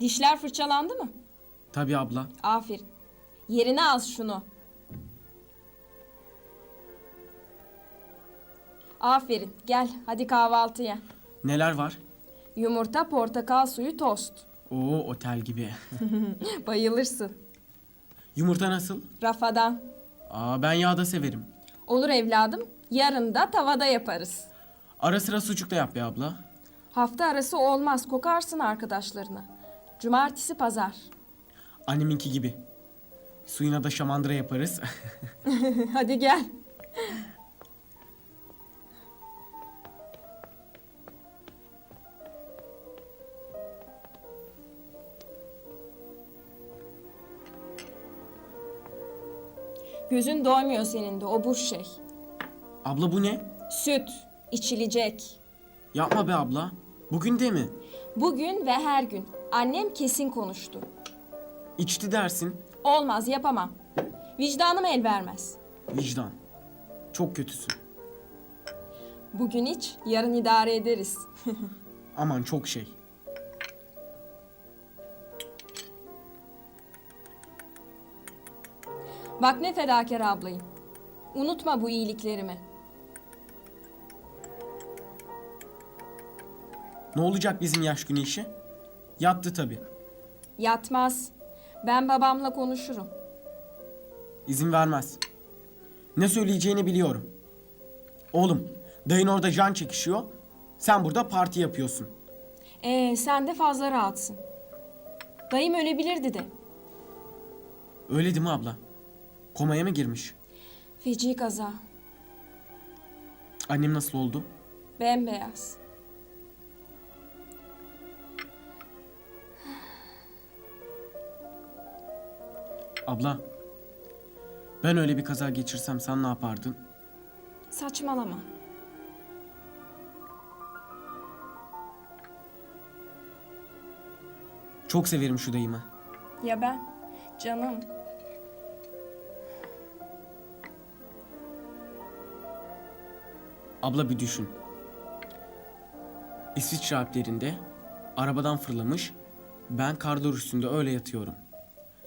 Dişler fırçalandı mı? Tabii abla. Aferin. Yerine az şunu. Aferin. Gel hadi kahvaltıya. Neler var? Yumurta, portakal suyu, tost. Oo otel gibi. Bayılırsın. Yumurta nasıl? Rafadan. Aa ben yağda severim. Olur evladım. Yarın da tavada yaparız. Ara sıra sucuk da yap be abla. Hafta arası olmaz. Kokarsın arkadaşlarına. Cumartesi pazar. Anneminki gibi. Suyuna da şamandıra yaparız. hadi gel. Gözün doymuyor senin de o bu şey. abla bu ne? Süt, içilecek. Yapma be abla. Bugün de mi? Bugün ve her gün. Annem kesin konuştu. İçti dersin. Olmaz yapamam. Vicdanım el vermez. Vicdan. Çok kötüsün. Bugün iç, yarın idare ederiz. Aman çok şey. Bak ne fedakar ablayım. Unutma bu iyiliklerimi. Ne olacak bizim yaş günü işi? Yattı tabii. Yatmaz. Ben babamla konuşurum. İzin vermez. Ne söyleyeceğini biliyorum. Oğlum, dayın orada can çekişiyor. Sen burada parti yapıyorsun. Ee, sen de fazla rahatsın. Dayım ölebilirdi de. Öyle değil mi abla? Komaya mı girmiş? Feci kaza. Annem nasıl oldu? Bembeyaz. Abla, ben öyle bir kaza geçirsem sen ne yapardın? Saçmalama. Çok severim şu dayımı. Ya ben? Canım. Abla bir düşün. İsviçre Alplerinde arabadan fırlamış, ben kardor üstünde öyle yatıyorum.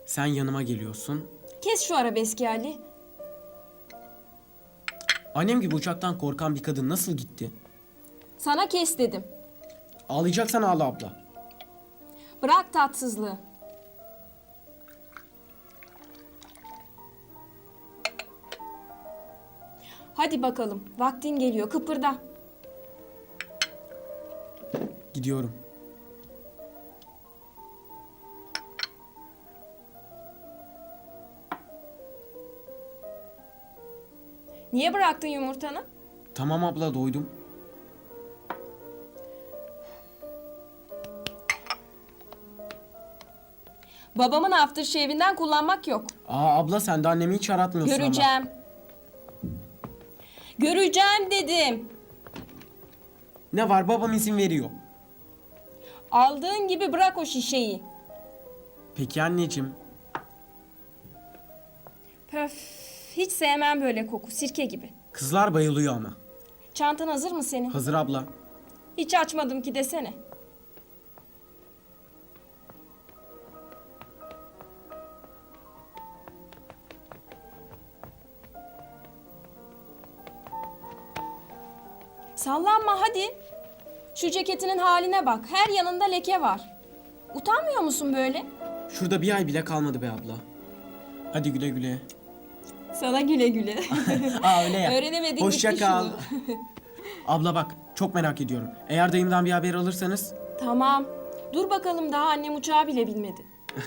Sen yanıma geliyorsun. Kes şu arabeski Ali. Annem gibi uçaktan korkan bir kadın nasıl gitti? Sana kes dedim. Ağlayacaksan ağla abla. Bırak tatsızlığı. Hadi bakalım. Vaktin geliyor. Kıpırda. Gidiyorum. Niye bıraktın yumurtanı? Tamam abla doydum. Babamın aftershave'inden kullanmak yok. Aa abla sen de annemi hiç aratmıyorsun ama. Göreceğim. Göreceğim dedim. Ne var babam izin veriyor. Aldığın gibi bırak o şişeyi. Peki anneciğim. Pöf. Hiç sevmem böyle koku. Sirke gibi. Kızlar bayılıyor ama. Çantan hazır mı senin? Hazır abla. Hiç açmadım ki desene. Sallanma hadi. Şu ceketinin haline bak. Her yanında leke var. Utanmıyor musun böyle? Şurada bir ay bile kalmadı be abla. Hadi güle güle. Sana güle güle. Aa öyle ya. Öğrenemedin Hoşça gitti kal. şunu. Abla bak çok merak ediyorum. Eğer dayımdan bir haber alırsanız tamam. Dur bakalım daha annem uçağı bile bilmedi.